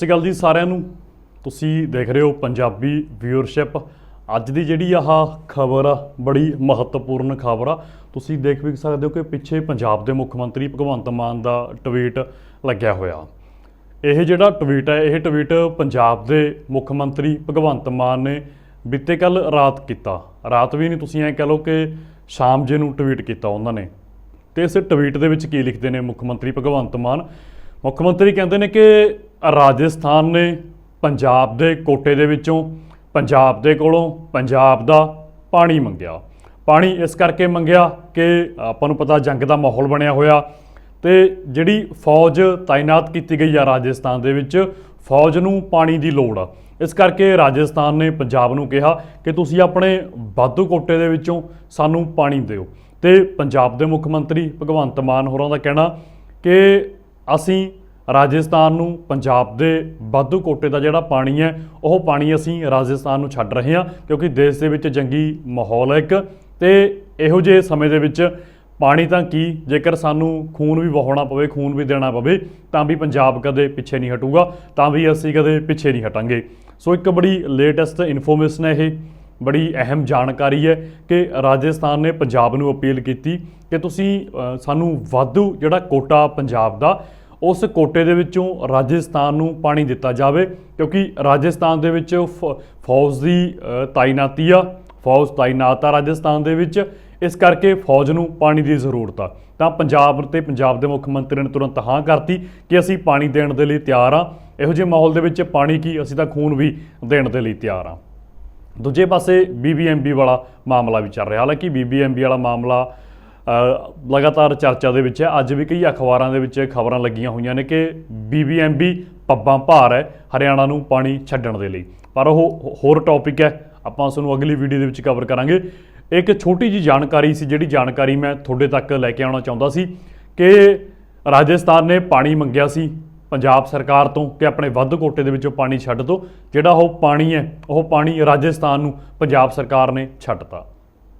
ਸਤਿ ਸ਼੍ਰੀ ਅਕਾਲ ਜੀ ਸਾਰਿਆਂ ਨੂੰ। ਤੁਸੀਂ ਦੇਖ ਰਹੇ ਹੋ ਪੰਜਾਬੀ ਵਿਊਅਰਸ਼ਿਪ ਅੱਜ ਦੀ ਜਿਹੜੀ ਆਹ ਖਬਰ ਆ, ਬੜੀ ਮਹੱਤਵਪੂਰਨ ਖਬਰ ਆ। ਤੁਸੀਂ ਦੇਖ ਵੀ ਸਕਦੇ ਹੋ ਕਿ ਪਿੱਛੇ ਪੰਜਾਬ ਦੇ ਮੁੱਖ ਮੰਤਰੀ ਭਗਵੰਤ ਮਾਨ ਦਾ ਟਵੀਟ ਲੱਗਿਆ ਹੋਇਆ। ਇਹ ਜਿਹੜਾ ਟਵੀਟ ਹੈ ਇਹ ਟਵੀਟ ਪੰਜਾਬ ਦੇ ਮੁੱਖ ਮੰਤਰੀ ਭਗਵੰਤ ਮਾਨ ਨੇ ਬੀਤੇ ਕੱਲ ਰਾਤ ਕੀਤਾ। ਰਾਤ ਵੀ ਨਹੀਂ, ਤੁਸੀਂ ਐਂ ਕਹ ਲਓ ਕਿ ਸ਼ਾਮ ਜੇ ਨੂੰ ਟਵੀਟ ਕੀਤਾ ਉਹਨਾਂ ਨੇ। ਤੇ ਇਸ ਟਵੀਟ ਦੇ ਵਿੱਚ ਕੀ ਲਿਖਦੇ ਨੇ ਮੁੱਖ ਮੰਤਰੀ ਭਗਵੰਤ ਮਾਨ? ਮੁੱਖ ਮੰਤਰੀ ਕਹਿੰਦੇ ਨੇ ਕਿ ਰਾਜਸਥਾਨ ਨੇ ਪੰਜਾਬ ਦੇ ਕੋਟੇ ਦੇ ਵਿੱਚੋਂ ਪੰਜਾਬ ਦੇ ਕੋਲੋਂ ਪੰਜਾਬ ਦਾ ਪਾਣੀ ਮੰਗਿਆ। ਪਾਣੀ ਇਸ ਕਰਕੇ ਮੰਗਿਆ ਕਿ ਆਪਾਂ ਨੂੰ ਪਤਾ ਜੰਗ ਦਾ ਮਾਹੌਲ ਬਣਿਆ ਹੋਇਆ ਤੇ ਜਿਹੜੀ ਫੌਜ ਤਾਇਨਾਤ ਕੀਤੀ ਗਈ ਆ ਰਾਜਸਥਾਨ ਦੇ ਵਿੱਚ, ਫੌਜ ਨੂੰ ਪਾਣੀ ਦੀ ਲੋੜ ਆ। ਇਸ ਕਰਕੇ ਰਾਜਸਥਾਨ ਨੇ ਪੰਜਾਬ ਨੂੰ ਕਿਹਾ ਕਿ ਤੁਸੀਂ ਆਪਣੇ ਵਾਧੂ ਕੋਟੇ ਦੇ ਵਿੱਚੋਂ ਸਾਨੂੰ ਪਾਣੀ ਦਿਓ। ਤੇ ਪੰਜਾਬ ਦੇ ਮੁੱਖ ਮੰਤਰੀ ਭਗਵੰਤ ਮਾਨ ਹੋਰਾਂ ਦਾ ਕਹਿਣਾ ਕਿ ਅਸੀਂ ਰਾਜਸਥਾਨ ਨੂੰ, ਪੰਜਾਬ ਦੇ ਵਾਧੂ ਕੋਟੇ ਦਾ ਜਿਹੜਾ ਪਾਣੀ ਹੈ, ਉਹ ਪਾਣੀ ਅਸੀਂ ਰਾਜਸਥਾਨ ਨੂੰ ਛੱਡ ਰਹੇ ਹਾਂ, ਕਿਉਂਕਿ ਦੇਸ਼ ਦੇ ਵਿੱਚ ਜੰਗੀ ਮਾਹੌਲ ਹੈ ਇੱਕ। ਤੇ ਇਹੋ ਜਿਹੇ ਸਮੇਂ ਦੇ ਵਿੱਚ ਪਾਣੀ ਤਾਂ ਕੀ, ਜੇਕਰ ਸਾਨੂੰ ਖੂਨ ਵੀ ਵਹਾਉਣਾ ਪਵੇ, ਖੂਨ ਵੀ ਦੇਣਾ ਪਵੇ, ਤਾਂ ਵੀ ਪੰਜਾਬ ਕਦੇ ਪਿੱਛੇ ਨਹੀਂ ਹਟੂਗਾ, ਤਾਂ ਵੀ ਅਸੀਂ ਕਦੇ ਪਿੱਛੇ ਨਹੀਂ ਹਟਾਂਗੇ। ਸੋ ਇੱਕ ਬੜੀ ਲੇਟੈਸਟ ਇਨਫੋਰਮੇਸ਼ਨ ਹੈ ਇਹ, ਬੜੀ ਅਹਿਮ ਜਾਣਕਾਰੀ ਹੈ ਕਿ ਰਾਜਸਥਾਨ ਨੇ ਪੰਜਾਬ ਨੂੰ ਅਪੀਲ ਕੀਤੀ ਕਿ ਤੁਸੀਂ ਸਾਨੂੰ ਵਾਧੂ ਜਿਹੜਾ ਕੋਟਾ ਪੰਜਾਬ ਦਾ ਉਸ ਕੋਟੇ ਦੇ ਵਿੱਚੋਂ ਰਾਜਸਥਾਨ ਨੂੰ ਪਾਣੀ ਦਿੱਤਾ ਜਾਵੇ, ਕਿਉਂਕਿ ਰਾਜਸਥਾਨ ਦੇ ਵਿੱਚ ਫੌਜ ਦੀ ਤਾਇਨਾਤੀ ਆ। ਫੌਜ ਤਾਇਨਾਤ ਆ ਰਾਜਸਥਾਨ ਦੇ ਵਿੱਚ। ਇਸ ਕਰਕੇ ਫੌਜ ਨੂੰ ਪਾਣੀ ਦੀ ਜ਼ਰੂਰਤ ਆ। ਤਾਂ ਪੰਜਾਬ ਤੇ ਪੰਜਾਬ ਦੇ ਮੁੱਖ ਮੰਤਰੀ ਨੇ ਤੁਰੰਤ ਹਾਂ ਕਰਤੀ ਕਿ ਅਸੀਂ ਪਾਣੀ ਦੇਣ ਦੇ ਲਈ ਤਿਆਰ ਆ। ਇਹੋ ਜਿਹੇ ਮਾਹੌਲ ਦੇ ਵਿੱਚ ਪਾਣੀ ਕੀ ਅਸੀਂ ਤਾਂ ਖੂਨ ਵੀ ਦੇਣ ਦੇ ਲਈ ਤਿਆਰ ਆ। ਦੂਜੇ ਪਾਸੇ ਬੀਬੀਐਮਬੀ ਵਾਲਾ ਮਾਮਲਾ ਵੀ ਚੱਲ ਰਿਹਾ। ਹਾਲਾਂਕਿ ਬੀਬੀਐਮਬੀ ਵਾਲਾ ਮਾਮਲਾ ਲਗਾਤਾਰ ਚਰਚਾ ਦੇ ਵਿੱਚ ਹੈ। ਅੱਜ ਵੀ ਕਈ ਅਖਬਾਰਾਂ ਦੇ ਵਿੱਚ ਖਬਰਾਂ ਲੱਗੀਆਂ ਹੋਈਆਂ ਨੇ ਕਿ ਬੀਬੀਐਮਬੀ ਪੱਬਾਂ ਭਾਰ ਹੈ ਹਰਿਆਣਾ ਨੂੰ ਪਾਣੀ ਛੱਡਣ ਦੇ ਲਈ। ਪਰ ਉਹ ਹੋਰ ਟੌਪਿਕ ਹੈ। ਆਪਾਂ ਉਸ ਨੂੰ ਅਗਲੀ ਵੀਡੀਓ ਦੇ ਵਿੱਚ ਕਵਰ ਕਰਾਂਗੇ। ਇੱਕ ਛੋਟੀ ਜੀ ਜਾਣਕਾਰੀ ਸੀ, ਜਿਹੜੀ ਜਾਣਕਾਰੀ ਮੈਂ ਤੁਹਾਡੇ ਤੱਕ ਲੈ ਕੇ ਆਉਣਾ ਚਾਹੁੰਦਾ ਸੀ ਕਿ ਰਾਜਸਥਾਨ ਨੇ ਪਾਣੀ ਮੰਗਿਆ ਸੀ ਪੰਜਾਬ ਸਰਕਾਰ ਤੋਂ ਕਿ ਆਪਣੇ ਵੱਧ ਕੋਟੇ ਦੇ ਵਿੱਚੋਂ ਪਾਣੀ ਛੱਡ ਦਿਓ ਜਿਹੜਾ ਉਹ ਪਾਣੀ ਹੈ, ਉਹ ਪਾਣੀ ਰਾਜਸਥਾਨ ਨੂੰ ਪੰਜਾਬ ਸਰਕਾਰ ਨੇ ਛੱਡਤਾ।